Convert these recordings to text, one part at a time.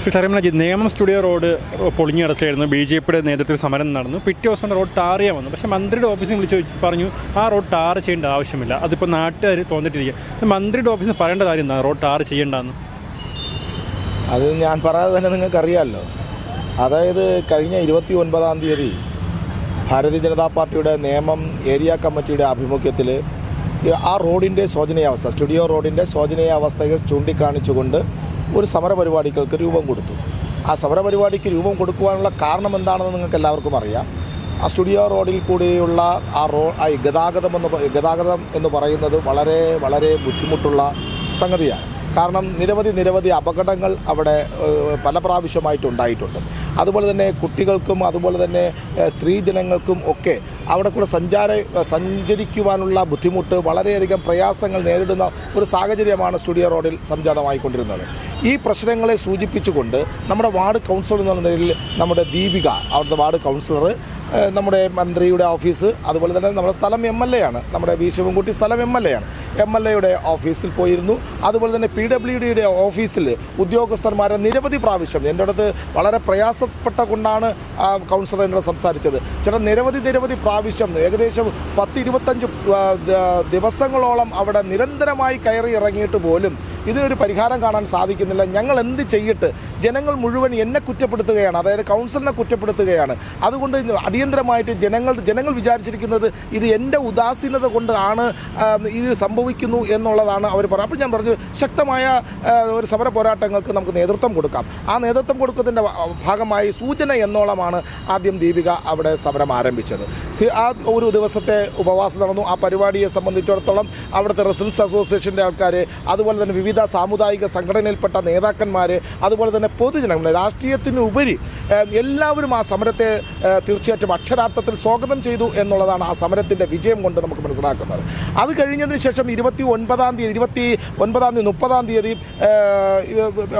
ശ്രീ ചരമനജി Nemom studio road പൊളിഞ്ഞു കിടക്കുകയായിരുന്നു ബി ജെ പിയുടെ നേതൃത്വത്തിൽ സമരം നടന്നു. പിറ്റേ ദിവസം റോഡ് ടാർ ചെയ്യാൻ വന്നു. പക്ഷേ മന്ത്രിയുടെ ഓഫീസിൽ വിളിച്ച് പറഞ്ഞു ആ റോഡ് ടാർ ചെയ്യേണ്ട ആവശ്യമില്ല. അതിപ്പോൾ നാട്ടുകാർ തോന്നിട്ടിരിക്കുക. മന്ത്രിയുടെ ഓഫീസിൽ പറയേണ്ട കാര്യം എന്താണ് റോഡ് ടാർ ചെയ്യേണ്ടെന്ന്. അത് ഞാൻ പറയാതെ തന്നെ നിങ്ങൾക്കറിയാമല്ലോ അതായത് കഴിഞ്ഞ ഇരുപത്തി ഒൻപതാം തീയതി ഭാരതീയ ജനതാ പാർട്ടിയുടെ നേമം ഏരിയ കമ്മിറ്റിയുടെ ആഭിമുഖ്യത്തിൽ ആ റോഡിന്റെ ശോചനീയാവസ്ഥ സ്റ്റുഡിയോ റോഡിന്റെ ശോചനീയാവസ്ഥയെ ചൂണ്ടിക്കാണിച്ചുകൊണ്ട് ഒരു സമരപരിപാടികൾക്ക് രൂപം കൊടുത്തു. ആ സമരപരിപാടിക്ക് രൂപം കൊടുക്കുവാനുള്ള കാരണം എന്താണെന്ന് നിങ്ങൾക്ക് എല്ലാവർക്കും അറിയാം. ആ സ്റ്റുഡിയോ റോഡിൽ കൂടിയുള്ള ആ റോ ആ ഗതാഗതം എന്ന് ഗതാഗതം എന്ന് പറയുന്നത് വളരെ വളരെ ബുദ്ധിമുട്ടുള്ള സംഗതിയാണ്. കാരണം നിരവധി നിരവധി അപകടങ്ങൾ അവിടെ പല പ്രാവശ്യമായിട്ടുണ്ടായിട്ടുണ്ട് അതുപോലെ തന്നെ കുട്ടികൾക്കും അതുപോലെ തന്നെ സ്ത്രീജനങ്ങൾക്കും ഒക്കെ അവിടെ കൂടെ സഞ്ചാര സഞ്ചരിക്കുവാനുള്ള ബുദ്ധിമുട്ട് വളരെയധികം പ്രയാസങ്ങൾ നേരിടുന്ന ഒരു സാഹചര്യമാണ് സ്റ്റുഡിയോ റോഡിൽ സംജാതമായിക്കൊണ്ടിരുന്നത്. ഈ പ്രശ്നങ്ങളെ സൂചിപ്പിച്ചുകൊണ്ട് നമ്മുടെ വാർഡ് കൗൺസിലർ എന്നുള്ള നിലയിൽ നമ്മുടെ ദീപിക അവിടുത്തെ വാർഡ് കൗൺസിലർ നമ്മുടെ മന്ത്രിയുടെ ഓഫീസ് അതുപോലെ തന്നെ നമ്മുടെ സ്ഥലം എം എൽ എ ആണ്. നമ്മുടെ വി ശിവൻകുട്ടി സ്ഥലം എം എൽ എ ആണ്. എം എൽ എയുടെ ഓഫീസിൽ പോയിരുന്നു. അതുപോലെ തന്നെ പി ഡബ്ല്യു ഡിയുടെ ഓഫീസിൽ ഉദ്യോഗസ്ഥന്മാരെ നിരവധി പ്രാവശ്യം എന്റെ അടുത്ത് വളരെ പ്രയാസപ്പെട്ട കൊണ്ടാണ് കൗൺസിലർ എന്നോട് സംസാരിച്ചത്. ചില നിരവധി നിരവധി പ്രാവശ്യം ഏകദേശം പത്ത് ഇരുപത്തഞ്ച് ദിവസങ്ങളോളം അവിടെ നിരന്തരമായി കയറി ഇറങ്ങിയിട്ട് പോലും ഇതിനൊരു പരിഹാരം കാണാൻ സാധിക്കുന്നില്ല. ഞങ്ങൾ എന്ത് ചെയ്യട്ട് ജനങ്ങൾ മുഴുവൻ എന്നെ കുറ്റപ്പെടുത്തുകയാണ്. അതായത് കൗൺസിലിനെ കുറ്റപ്പെടുത്തുകയാണ്. അതുകൊണ്ട് അടിയന്തരമായിട്ട് ജനങ്ങൾ ജനങ്ങൾ വിചാരിച്ചിരിക്കുന്നത് ഇത് എന്റെ ഉദാസീനത കൊണ്ട് ആണ് ഇത് സംഭവിക്കുന്നു എന്നുള്ളതാണ് അവർ പറയുന്നത് അപ്പോൾ ഞാൻ പറഞ്ഞു ശക്തമായ ഒരു സമര പോരാട്ടങ്ങൾക്ക് നമുക്ക് നേതൃത്വം കൊടുക്കാം. ആ നേതൃത്വം കൊടുക്കുന്നതിന്റെ ഭാഗമായി സൂചന എന്നോളമാണ് ആദ്യം ദീപിക അവിടെ സമരം ആരംഭിച്ചത്. ആ ഒരു ദിവസത്തെ ഉപവാസം നടന്നു. ആ പരിപാടിയെ സംബന്ധിച്ചിടത്തോളം അവിടുത്തെ റെസിഡൻസ് അസോസിയേഷന്റെ ആൾക്കാർ അതുപോലെ തന്നെ വിവിധ സാമുദായിക സംഘടനയിൽപ്പെട്ട നേതാക്കന്മാർ അതുപോലെ തന്നെ പൊതുജനങ്ങൾ രാഷ്ട്രീയത്തിന് ഉപരി എല്ലാവരും ആ സമരത്തെ തീർച്ചയായിട്ടും അക്ഷരാർത്ഥത്തിൽ സ്വാഗതം ചെയ്തു എന്നുള്ളതാണ് ആ സമരത്തിന്റെ വിജയം കൊണ്ട് നമുക്ക് മനസ്സിലാക്കുന്നത്. അത് കഴിഞ്ഞതിന് ശേഷം ഇരുപത്തി ഒൻപതാം തീയതി ഇരുപത്തി ഒൻപതാം തീയതി മുപ്പതാം തീയതി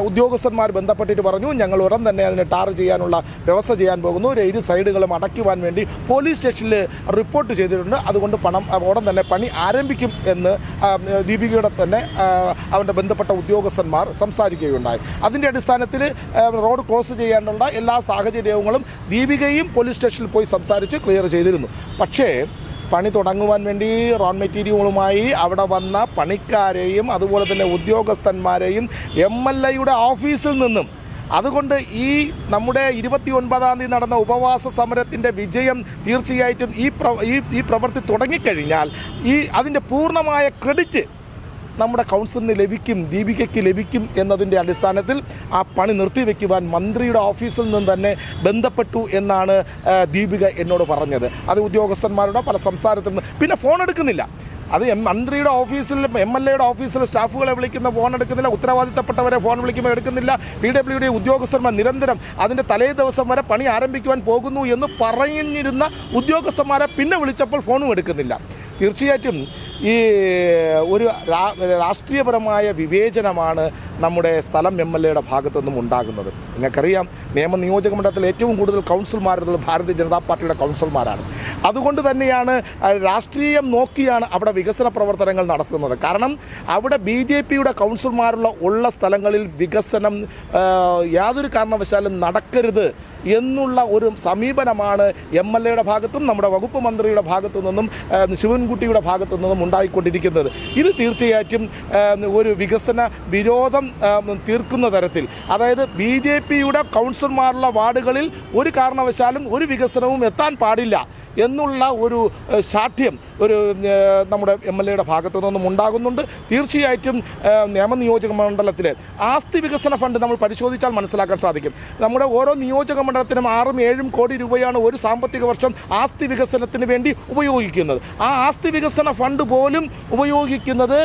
ഉദ്യോഗസ്ഥന്മാർ ബന്ധപ്പെട്ടിട്ട് പറഞ്ഞു ഞങ്ങൾ ഉടൻ തന്നെ അതിനെ ടാർ ചെയ്യാനുള്ള വ്യവസ്ഥ ചെയ്യാൻ പോകുന്നു. ഇരു സൈഡുകളും അടയ്ക്കുവാൻ വേണ്ടി പോലീസ് സ്റ്റേഷനിൽ റിപ്പോർട്ട് ചെയ്തിട്ടുണ്ട്. അതുകൊണ്ട് പണം ഉടൻ തന്നെ പണി ആരംഭിക്കും എന്ന് ദീപികയുടെ തന്നെ അവരുടെ ബന്ധപ്പെട്ട ഉദ്യോഗസ്ഥന്മാർ സംസാരിക്കുകയുണ്ടായി. അതിന്റെ അടിസ്ഥാനത്തിൽ റോഡ് ക്ലോസ് ചെയ്യാനുള്ള എല്ലാ സാഹചര്യങ്ങളും ദീപികയും പോലീസ് സ്റ്റേഷനിൽ പോയി സംസാരിച്ച് ക്ലിയർ ചെയ്തിരുന്നു. പക്ഷേ പണി തുടങ്ങുവാൻ വേണ്ടി റോൺ മെറ്റീരിയലുകളുമായി അവിടെ വന്ന പണിക്കാരെയും അതുപോലെ തന്നെ ഉദ്യോഗസ്ഥന്മാരെയും എം എൽ എയുടെ ഓഫീസിൽ നിന്നും അതുകൊണ്ട് ഈ നമ്മുടെ ഇരുപത്തി ഒൻപതാം തീയതി നടന്ന ഉപവാസ സമരത്തിന്റെ വിജയം തീർച്ചയായിട്ടും ഈ പ്ര ഈ പ്രവൃത്തി തുടങ്ങിക്കഴിഞ്ഞാൽ ഈ അതിന്റെ പൂർണമായ ക്രെഡിറ്റ് നമ്മുടെ കൗൺസിലിന് ലഭിക്കും ദീപികയ്ക്ക് ലഭിക്കും എന്നതിന്റെ അടിസ്ഥാനത്തിൽ ആ പണി നിർത്തിവെക്കുവാൻ മന്ത്രിയുടെ ഓഫീസിൽ നിന്ന് തന്നെ ബന്ധപ്പെട്ടു എന്നാണ് ദീപിക എന്നോട് പറഞ്ഞത്. അത് ഉദ്യോഗസ്ഥന്മാരുടെ പല സംസാരത്തിൽ നിന്ന് പിന്നെ ഫോൺ എടുക്കുന്നില്ല. അത് എം മന്ത്രിയുടെ ഓഫീസിൽ എം എൽ എയുടെ ഓഫീസിൽ സ്റ്റാഫുകളെ വിളിക്കുന്ന ഫോൺ എടുക്കുന്നില്ല ഉത്തരവാദിത്തപ്പെട്ടവരെ ഫോൺ വിളിക്കുമ്പോൾ എടുക്കുന്നില്ല. പി ഡബ്ല്യു ഡി ഉദ്യോഗസ്ഥന്മാർ നിരന്തരം അതിന്റെ തലേ ദിവസം വരെ പണി ആരംഭിക്കുവാൻ പോകുന്നു എന്ന് പറഞ്ഞിരുന്ന ഉദ്യോഗസ്ഥന്മാരെ പിന്നെ വിളിച്ചപ്പോൾ ഫോണും എടുക്കുന്നില്ല. തീർച്ചയായിട്ടും ഈ ഒരു രാഷ്ട്രീയപരമായ വിവേചനമാണ് നമ്മുടെ സ്ഥലം എം എൽ എയുടെ ഭാഗത്തുനിന്നും ഉണ്ടാകുന്നത്. നിങ്ങൾക്കറിയാം നിയമ നിയോജക മണ്ഡലത്തിൽ ഏറ്റവും കൂടുതൽ കൗൺസിൽമാരുള്ളത് ഭാരതീയ ജനതാ പാർട്ടിയുടെ കൗൺസിൽമാരാണ്. അതുകൊണ്ട് തന്നെയാണ് രാഷ്ട്രീയം നോക്കിയാണ് അവിടെ വികസന പ്രവർത്തനങ്ങൾ നടത്തുന്നത്. കാരണം അവിടെ ബി ജെ പിയുടെ കൗൺസിൽമാരുള്ള ഉള്ള സ്ഥലങ്ങളിൽ വികസനം യാതൊരു കാരണവശാലും നടക്കരുത് എന്നുള്ള ഒരു സമീപനമാണ് എം എൽ എയുടെ ഭാഗത്തും നമ്മുടെ വകുപ്പ് മന്ത്രിയുടെ ഭാഗത്തു നിന്നും ശിവൻകുട്ടിയുടെ ഭാഗത്തു നിന്നും ഉണ്ടായിക്കൊണ്ടിരിക്കുന്നത്. ഇത് തീർച്ചയായിട്ടും ഒരു വികസന വിരോധം തീർക്കുന്ന തരത്തിൽ. അതായത് ബി ജെ പിയുടെ കൗൺസിലർമാരുള്ള വാർഡുകളിൽ ഒരു കാരണവശാലും ഒരു വികസനവും എത്താൻ പാടില്ല എന്നുള്ള ഒരു ശാഠ്യം ഒരു നമ്മുടെ എം എൽ എയുടെ ഭാഗത്തു നിന്നും ഉണ്ടാകുന്നുണ്ട്. തീർച്ചയായിട്ടും നിയമനിയോജക മണ്ഡലത്തിൽ ആസ്തി വികസന ഫണ്ട് നമ്മൾ പരിശോധിച്ചാൽ മനസ്സിലാക്കാൻ സാധിക്കും. നമ്മുടെ ഓരോ നിയോജക മണ്ഡലത്തിനും ആറും ഏഴും കോടി രൂപയാണ് ഒരു സാമ്പത്തിക വർഷം ആസ്തി വികസനത്തിന് വേണ്ടി ഉപയോഗിക്കുന്നത്. ആ ആസ്തി വികസന ഫണ്ട് പോലും ഉപയോഗിക്കുന്നത്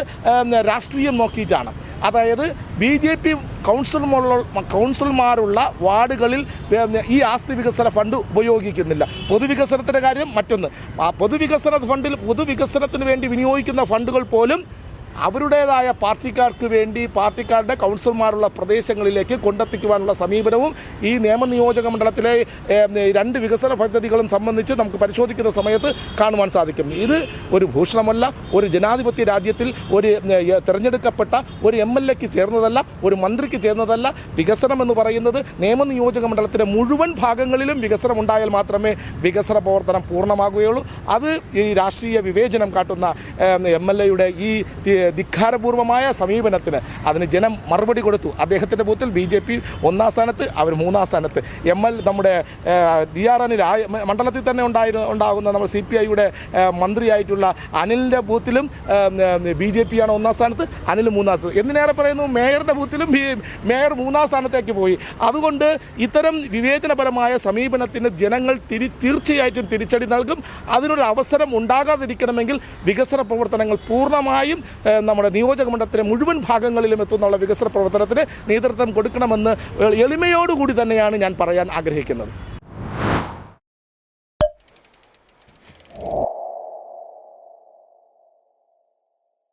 രാഷ്ട്രീയം നോക്കിയിട്ടാണ്. അതായത് ബി ജെ പി കൗൺസിലർമാരുള്ള കൗൺസിലർമാരുള്ള വാർഡുകളിൽ ഈ ആസ്തി വികസന ഫണ്ട് ഉപയോഗിക്കുന്നില്ല. പൊതുവികസനത്തിന്റെ കാര്യം മറ്റൊന്ന്. ആ പൊതുവികസന ഫണ്ടിൽ പൊതുവികസനത്തിന് വേണ്ടി വിനിയോഗിക്കുന്ന ഫണ്ടുകൾ പോലും അവരുടേതായ പാർട്ടിക്കാർക്ക് വേണ്ടി പാർട്ടിക്കാരുടെ കൗൺസിലർമാരുള്ള പ്രദേശങ്ങളിലേക്ക് കൊണ്ടെത്തിക്കുവാനുള്ള സമീപനവും ഈ നിയമനിയോജക മണ്ഡലത്തിലെ രണ്ട് വികസന പദ്ധതികളും സംബന്ധിച്ച് നമുക്ക് പരിശോധിക്കുന്ന സമയത്ത് കാണുവാൻ സാധിക്കും. ഇത് ഒരു ഭൂഷണമല്ല ഒരു ജനാധിപത്യ രാജ്യത്തിൽ ഒരു തിരഞ്ഞെടുക്കപ്പെട്ട ഒരു എം എൽ എക്ക് ചേർന്നതല്ല ഒരു മന്ത്രിക്ക് ചേർന്നതല്ല. വികസനം എന്ന് പറയുന്നത് നിയമനിയോജക മണ്ഡലത്തിലെ മുഴുവൻ ഭാഗങ്ങളിലും വികസനം ഉണ്ടായാൽ മാത്രമേ വികസന പ്രവർത്തനം പൂർണമാകുകയുള്ളൂ. അത് ഈ രാഷ്ട്രീയ വിവേചനം കാട്ടുന്ന എം എൽ എയുടെ ഈ ഈ ധിക്കാരപൂർവമായ സമീപനത്തിന് അതിന് ജനം മറുപടി കൊടുത്തു. അദ്ദേഹത്തിന്റെ ബൂത്തിൽ ബി ജെ പി ഒന്നാം സ്ഥാനത്ത് അവർ മൂന്നാം സ്ഥാനത്ത്. എം എൽ നമ്മുടെ ഡി ആർ എനിൽ മണ്ഡലത്തിൽ തന്നെ ഉണ്ടായിരുന്നു ഉണ്ടാകുന്ന നമ്മൾ സി പി ഐയുടെ മന്ത്രിയായിട്ടുള്ള അനിലിന്റെ ബൂത്തിലും ബി ജെ പി ആണ് ഒന്നാം സ്ഥാനത്ത് അനിൽ മൂന്നാം സ്ഥാനത്ത്. എന്തിനേറെ പറയുന്നു മേയറുടെ ബൂത്തിലും മേയർ മൂന്നാം സ്ഥാനത്തേക്ക് പോയി. അതുകൊണ്ട് ഇത്തരം വിവേചനപരമായ സമീപനത്തിന് ജനങ്ങൾ തിരി തീർച്ചയായിട്ടും തിരിച്ചടി നൽകും. അതിനൊരു അവസരം ഉണ്ടാകാതിരിക്കണമെങ്കിൽ വികസന പ്രവർത്തനങ്ങൾ പൂർണമായും നമ്മുടെ നിയോജക മണ്ഡലത്തിലെ മുഴുവൻ ഭാഗങ്ങളിലും എത്തുന്നുള്ള വികസന പ്രവർത്തനത്തിന് നേതൃത്വം കൊടുക്കണമെന്ന് എളിമയോടുകൂടി തന്നെയാണ് ഞാൻ പറയാൻ ആഗ്രഹിക്കുന്നത്.